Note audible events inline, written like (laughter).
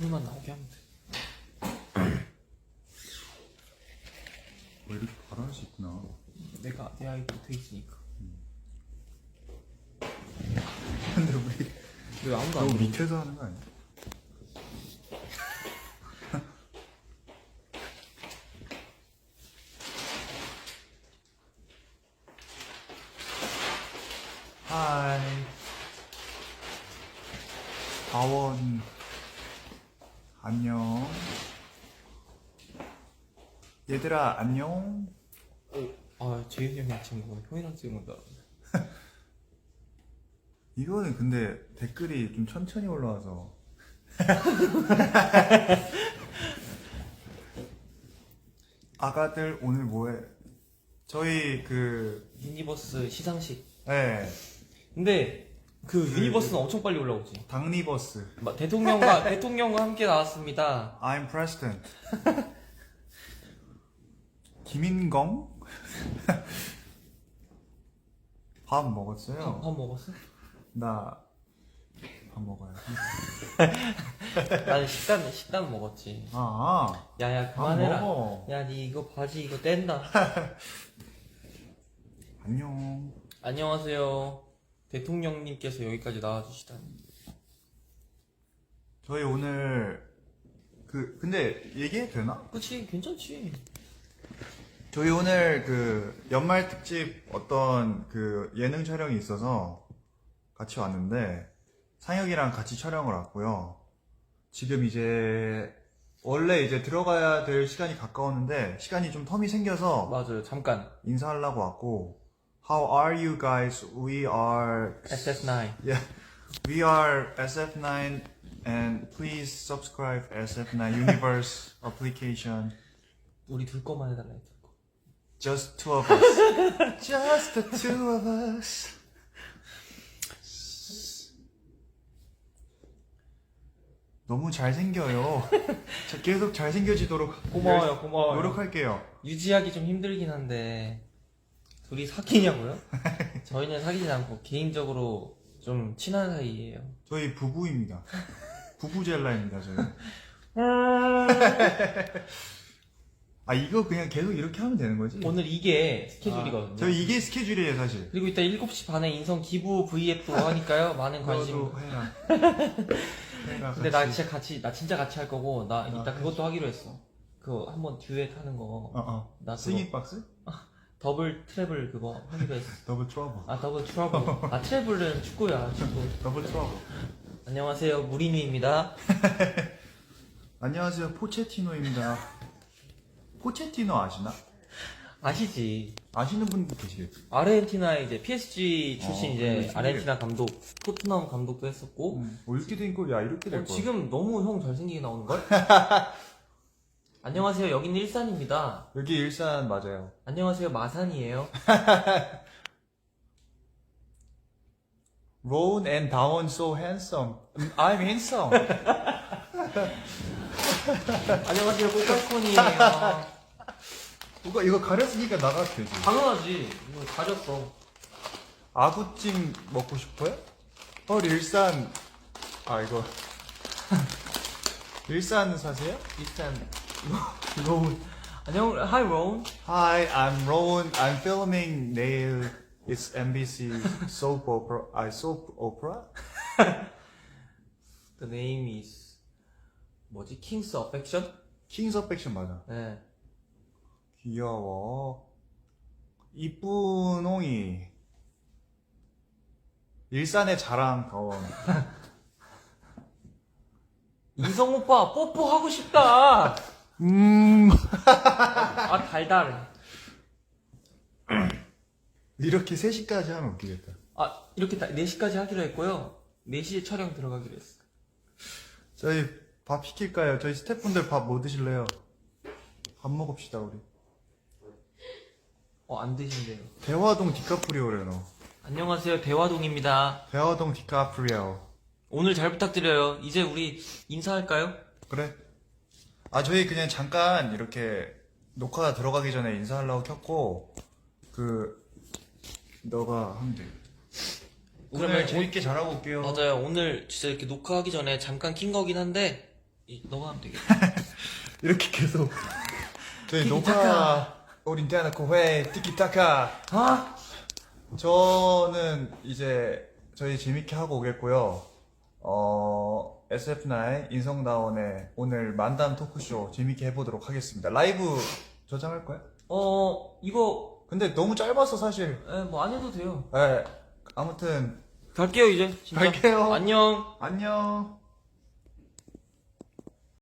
오늘만 나오게 하면 돼. 뭐 이렇게 바로 할 수 있구나. 내가 내 아이도 돼 있으니까. 근데 우리 왜 아무도 안 너무? 밑에서 하는 거 아니야? 하이 다원 안녕 얘들아 안녕 아 재윤이 찍은 거 형이랑 찍은 거다. (laughs) 이거는 근데 댓글이 좀 천천히 올라와서 (laughs) 아가들 오늘 뭐해? 저희 그 유니버스 시상식. 네, 근데 그 유니버스는 엄청 빨리 올라오지. 당리버스 막 대통령과 (laughs) 대통령과 함께 나왔습니다. I'm president (laughs) 김인검 밥 (laughs) 밥, 먹었어요? 밥 먹었어? 나 밥 먹어야지 나는 식단 식단 먹었지. 아 야야 밥 그만해라. 먹어 야 니 이거 바지 이거 뗀다. 안녕 안녕하세요. 대통령님께서 여기까지 나와주시다니. 저희 오늘 그 근데 얘기해도 되나? 그치 괜찮지. 저희 오늘 그 연말 특집 어떤 그 예능 촬영이 있어서 같이 왔는데 상혁이랑 같이 촬영을 왔고요. 지금 이제 원래 이제 들어가야 될 시간이 가까웠는데 시간이 좀 텀이 생겨서 맞아요 잠깐 인사하려고 왔고 How are you guys? We are SF9. Yeah, we are SF9 and please subscribe SF9 Universe application. 우리 둘 거만 해달라 거. Just two of us. Just the two of us. 너무 잘생겨요. 자, 계속 잘생겨지도록 고마워요 열- 고마워요. 노력할게요. 유지하기 좀 힘들긴 한데 둘이 사귀냐고요? (laughs) 저희는 사귀지 않고 개인적으로 좀 친한 사이예요. 저희 부부입니다. 부부젤라입니다, 저희. (laughs) 아, 이거 그냥 계속 이렇게 하면 되는 거지? 오늘 이게 스케줄이거든요. 아, 저희 이게 스케줄이에요, 사실. 그리고 이따 7시 반에 인성 기부 V앱도 하니까요. 많은 관심. 그거도 해라. (laughs) 해라, 근데 나 같이. 진짜 같이 나 진짜 같이 할 거고 나 이따 아, 그것도 하기로 했어. 그 한번 듀엣 하는 거. 어, 어. 나 그거 스윙 박스? 더블 트래블 그거 하기로 했어. (laughs) 더블 트러블. 아 더블 트러블. 아 트래블은 축구야 축구. (laughs) 더블 트러블. 안녕하세요 무리뉴입니다. (laughs) 안녕하세요, 포체티노입니다. 포체티노 아시나? 아시지? 아시는 분도 계시겠지. 아르헨티나의 이제 PSG 출신 어, 이제 아르헨티나 감독 토트넘 감독도 했었고 어, 이렇게 된 거, 야, 이렇게 될 어, 거. 지금 너무 형 잘생기게 나오는 걸? 안녕하세요 여기는 일산입니다. 여기 일산 맞아요. 안녕하세요 마산이에요. (laughs) Ron and Dawn so handsome. 음, I'm handsome. (laughs) 안녕하세요 꼬깔콘이에요. (laughs) 이거, 이거 가렸으니까 나가도 되지. 당연하지 이거 가졌어. 아구찜 먹고 싶어요? 헐, 일산. 아, 이거. 일산 사세요? 일산 로운 안녕 hi 론 Hi, I'm Rowan. I'm filming Nail. It's NBC soap opera. I soap opera? The name is 뭐지 King's Affection? Kings of Action 맞아. 네. 귀여워. 이쁜 옹이. 일산의 자랑 다원. 인성 오빠 뽀뽀 하고 싶다. 음. 아 달달. (clears throat) 이렇게 3시까지 하면 웃기겠다. 아 이렇게 다 4시까지 하기로 했고요. 4시에 촬영 들어가기로 했어. 저희 밥 시킬까요? 저희 스태프분들 밥 뭐 드실래요? 밥 먹읍시다 우리. 어안 드신대요. 대화동 디카프리오래 너. 안녕하세요 대화동입니다. 대화동 디카프리오. 오늘 잘 부탁드려요. 이제 우리 인사할까요? 그래. 아 저희 그냥 잠깐 이렇게 녹화 들어가기 전에 인사하려고 켰고 그 너가 하면 돼. 오늘 그러면 재밌게 잘하고 올게요. 맞아요. 오늘 진짜 이렇게 녹화하기 전에 잠깐 킨 거긴 한데 이- 너가 하면 되겠다. (laughs) 이렇게 계속 (laughs) 저희. 녹화 우린 대놓고 회 티키타카 아! 저는 이제 저희 재밌게 하고 오겠고요 어 SF9 인성다원의 오늘 만담 토크쇼 재밌게 해보도록 하겠습니다 라이브 저장할 거야? 어, 이거, 근데 너무 짧아서 사실 에, 뭐 안 해도 돼요. 예 아무튼 갈게요, 이제. 진짜. 갈게요. 안녕. 안녕